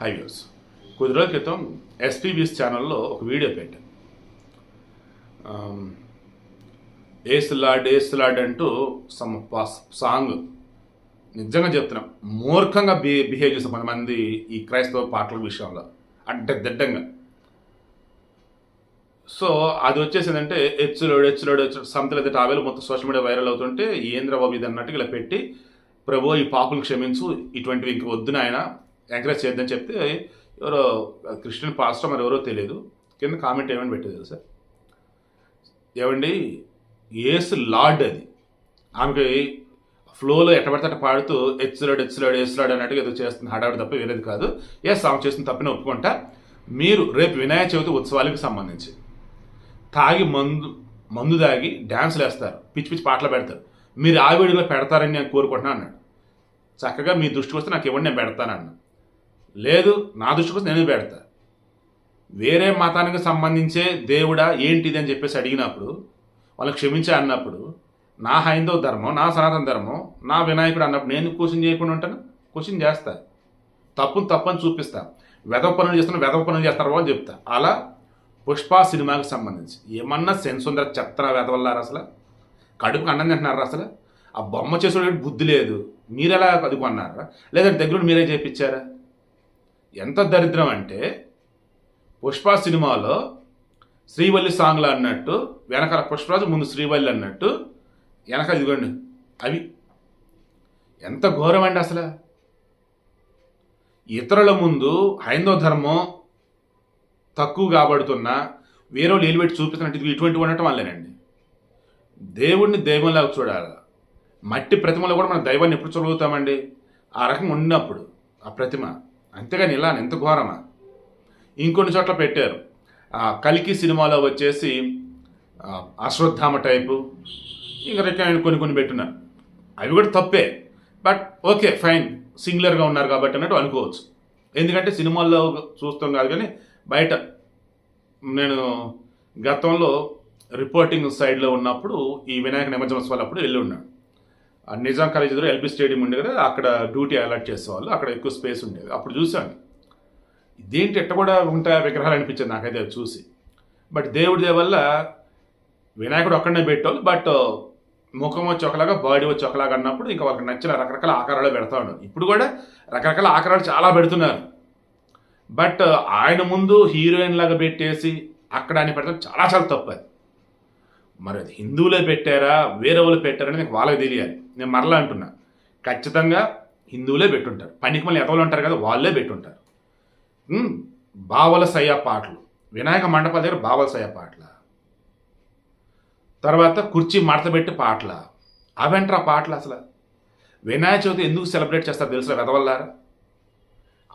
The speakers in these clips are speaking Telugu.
హై వ్యూస్ కొద్ది రోజుల క్రితం ఎస్పీబీస్ ఛానల్లో ఒక వీడియో పెట్టాను ఏసులాడ్ ఏసులాడ్ అంటూ సమ్ సాంగ్. నిజంగా చెప్తున్నాం మూర్ఖంగా బి బిహేవ్ చేసిన కొంతమంది ఈ క్రైస్తవ పాటల విషయంలో. అంటే దిడ్డంగా సో అది వచ్చేసిందంటే ఎచ్చులోడు ఎచ్చులోడు ఎచ్చు సంథింగ్ అయితే టావేలు మొత్తం సోషల్ మీడియా వైరల్ అవుతుంటే ఏంద్ర బాబు ఇది అన్నట్టు ఇలా పెట్టి ప్రభు ఈ పాపులు క్షమించు ఇటువంటివి ఇంక వద్దు నాయన ఎంకరేజ్ చేద్దని చెప్తే ఎవరో క్రిస్టియన్ పాస్టర్ మరి ఎవరో తెలియదు. కింద కామెంట్ ఏమని పెట్టేది సార్ ఏమండి? ఏసు లార్డ్ అది. ఆమెకి ఫ్లోలో ఎట్టబడితే అట్ట పాడుతూ ఎచ్చులాడు ఎచ్చులాడు ఎచ్చులాడు అన్నట్టుగా ఏదో చేస్తుంది. హడావిడి తప్ప వేరేది కాదు. ఎస్ ఆమె చేస్తుంది తప్పని ఒప్పుకుంటా. మీరు రేపు వినాయక చవితి ఉత్సవాలకు సంబంధించి తాగి మందు మందు తాగి డ్యాన్సులు వేస్తారు పిచ్చి పిచ్చి పాటలు పెడతారు. మీరు ఆ వీడియోలో పెడతారని నేను కోరుకుంటున్నాను అన్నాడు. చక్కగా మీ దృష్టికి వస్తే నాకు ఇవ్వండి నేను పెడతానన్న లేదు నా దృష్టి కోసం నేను పెడతా. వేరే మతానికి సంబంధించే దేవుడా ఏంటిది అని చెప్పేసి అడిగినప్పుడు వాళ్ళని క్షమించే అన్నప్పుడు నా హైందవ ధర్మం నా సనాతన ధర్మం నా వినాయకుడు అన్నప్పుడు నేను క్వశ్చన్ చేయకుండా ఉంటాను? క్వశ్చన్ చేస్తా. తప్పును తప్పని చూపిస్తా. వెదవ పనులు చేస్తున్నా వెదవ పనులు చేస్తారు అని చెప్తా. అలా పుష్ప సినిమాకి సంబంధించి ఏమన్నా సెన్స్ ఉందా చెప్తారా వెదవల్లారు అసలు? కడుపుకి అన్నం తింటున్నారా అసలు? ఆ బొమ్మ చేసేవాడికి బుద్ధి లేదు. మీరెలా ఎలా అది కొన్నారా? లేదంటే దగ్గర మీరే చేయించారా ఎంత దరిద్రం అంటే పుష్ప సినిమాలో శ్రీవల్లి సాంగ్లు అన్నట్టు వెనకాల పుష్పరాజు ముందు శ్రీవల్లి అన్నట్టు వెనక ఇదిగోండి అవి. ఎంత ఘోరం అండి అసలు. ఇతరుల ముందు హైందవ ధర్మం తక్కువ కాబడుతున్నా వేరే వాళ్ళు ఏలిపెట్టి చూపిస్తున్నట్టు ఇటువంటి ఉండటం వల్లేనండి దేవుడిని దైవంలాగా చూడాలి. మట్టి ప్రతిమలో కూడా మనం దైవాన్ని ఎప్పుడు చూడగలుగుతామండి? ఆ రకంగా ఉన్నప్పుడు ఆ ప్రతిమ. అంతేగాని ఇలా ఎంత ఘోరమా? ఇంకొన్ని చోట్ల పెట్టారు. కలికి సినిమాలో వచ్చేసి అశ్వత్థామ టైపు ఇంకా కొన్ని కొన్ని పెట్టున్నారు అవి కూడా తప్పే. బట్ ఓకే ఫైన్ సింగులర్గా ఉన్నారు కాబట్టి అన్నట్టు అనుకోవచ్చు. ఎందుకంటే సినిమాల్లో చూస్తాం కాదు కానీ బయట నేను గతంలో రిపోర్టింగ్ సైడ్లో ఉన్నప్పుడు ఈ వినాయక నిమజ్జనోత్సవాలు అప్పుడు వెళ్ళి ఉన్నాను. నిజాం కాలేజ్ ఎదురు ఎల్బీ స్టేడియం ఉండే కదా అక్కడ డ్యూటీ అలర్ట్ చేసేవాళ్ళు అక్కడ ఎక్కువ స్పేస్ ఉండేది. అప్పుడు చూశాను. ఇదేంటి ఎట్ట కూడా ఉంటాయా విగ్రహాలు అనిపించింది నాకైతే అది చూసి. బట్ దేవుడి వల్ల వినాయకుడు ఒక్కడనే పెట్టాలి బట్ ముఖం వచ్చి ఒకలాగా బాడీ వచ్చి ఒకలాగా అన్నప్పుడు ఇంకా వాళ్ళకి నచ్చిన రకరకాల ఆకారాలు పెడతా ఉన్నారు. ఇప్పుడు కూడా రకరకాల ఆకారాలు చాలా పెడుతున్నారు. బట్ ఆయన ముందు హీరోయిన్ లాగా పెట్టేసి అక్కడ అని పెడతాం చాలా చాలా తప్పు అది. మరి అది హిందువులే పెట్టారా వేరే వాళ్ళు పెట్టారని నాకు వాళ్ళకి తెలియాలి. నేను మరలా అంటున్నా. ఖచ్చితంగా హిందువులే పెట్టుంటారు. పనికి మళ్ళీ ఎతవలు ఉంటారు కదా వాళ్ళే పెట్టుంటారు. బావలసయ్య బావల పాటలు. వినాయక మండపం దగ్గర బావలసయ్య పాటల? తర్వాత కుర్చీ మడతబెట్టి పాటల? అవెంట్రా పాటలు అసలు. వినాయక చవితి ఎందుకు సెలబ్రేట్ చేస్తారు తెలుసు వెదవల్లారా?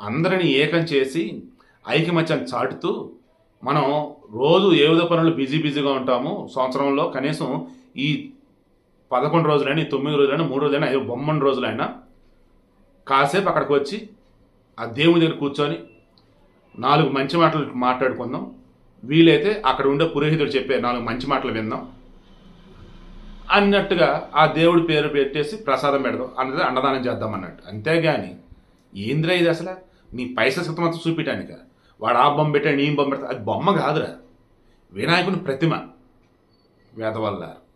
అందరిని ఏకం చేసి ఐకమత్యం చాటుతూ మనం రోజు ఏదో పనులు బిజీ బిజీగా ఉంటాము. సంవత్సరంలో కనీసం ఈ పదకొండు రోజులైనా తొమ్మిది రోజులైనా మూడు రోజులైనా ఐదు బొమ్మని రోజులైనా కాసేపు అక్కడికి వచ్చి ఆ దేవుని దగ్గర కూర్చొని నాలుగు మంచి మాటలు మాట్లాడుకుందాం. వీలైతే అక్కడ ఉండే పురోహితుడు చెప్పే నాలుగు మంచి మాటలు విందాం. అన్నట్టుగా ఆ దేవుడి పేరు పెట్టేసి ప్రసాదం పెడదాం. అన్నది అన్నదానం చేద్దాం అన్నట్టు. అంతేగాని ఏంద్రా ఇది అసలు? నీ పైస శక్తి మొత్తం చూపించడానిక? వాడు ఆ బొమ్మ పెట్టాడు నీ బొమ్మ పెడతా అది బొమ్మ కాదురా. వినాయకుని ప్రతిమ. వేదవల్లారు.